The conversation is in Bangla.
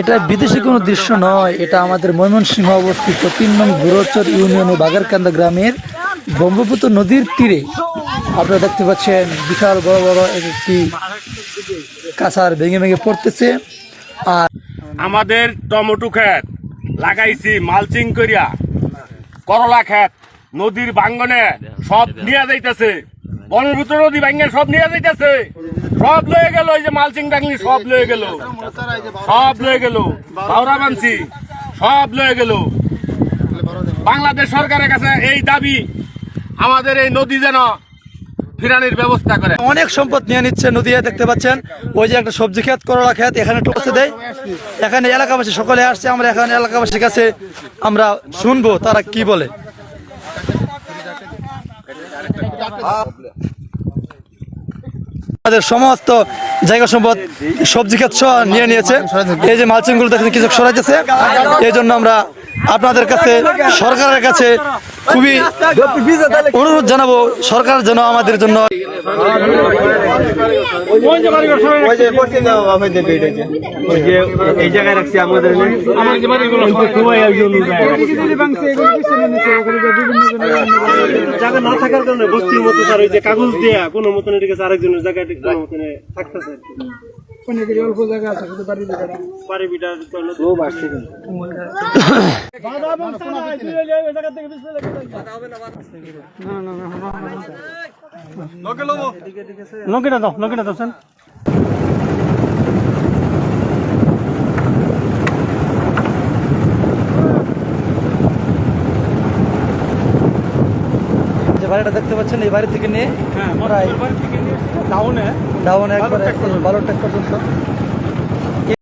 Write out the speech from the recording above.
এটা বিদেশি কোনো দৃশ্য নয়, এটা আমাদের ময়মনসিংহ অবস্থিত তিন নং গুরুচর ইউনিয়নের বাগারকান্দা গ্রামের ব্রহ্মপুত্র নদীর তীরে। আপনারা দেখতে পাচ্ছেন বিশাল বড় বড় একটি কাঁচার ভেঙে ভেঙে পড়তেছে। আর আমাদের টমেটো ক্ষেত লাগাইছি, মালচিং করিয়া, করলা ক্ষেত, নদীর বাঙ্গনে সব নিয়ে যাইতেছে। ব্রহ্মপুত্র নদী ভাঙ্গে সব নিয়ে যাইতেছে। সব লয়ে গেল, এই যে মালচিং টাকলি সব লয়ে গেল। সব লয়ে গেল বাউরা বানছি সব লয়ে গেল। বাংলাদেশ সরকারের কাছে এই দাবি, আমাদের এই নদী যেন ফিরানির ব্যবস্থা করে। অনেক সম্পদ নিয়ে নিচ্ছে নদীয়া দেখতে পাচ্ছেন। ওই যে একটা সবজি ক্ষেত, করলা ক্ষেত, এখানে টসে দেয়। এখানে এলাকাবাসী সকলে আসছে, আমরা এখানে এলাকাবাসীর কাছে আমরা শুনব তারা কি বলে। আমাদের সমস্ত জায়গা সম্পদ সবজি ক্ষেত নিয়ে নিয়েছে। এই যে মালচিংগুলো দেখেন কিছু সরাইতেছে এই জন্য আমরা আপনাদের কাছে, সরকারের কাছে খুবই অনুরোধ জানাব, সরকার যেন আমাদের জন্য এই জায়গায় রাখছি জায়গা না থাকার কারণে বস্তির মতো স্যার ওই কাগজ দেয়া কোনো মতন এটাকে আরেকজনের জায়গায় কোনো মতন থাকতেছে বাড়ি বিটা ও বাড়ছে লঙ্কিটা দাও লঙ্কিটা দাও স্যার যে বাড়িটা দেখতে পাচ্ছেন এই বাড়ি থেকে নিয়ে হ্যাঁ প্রায় ডাউনে ডাউন একবার বারো ট্যাক পর্যন্ত।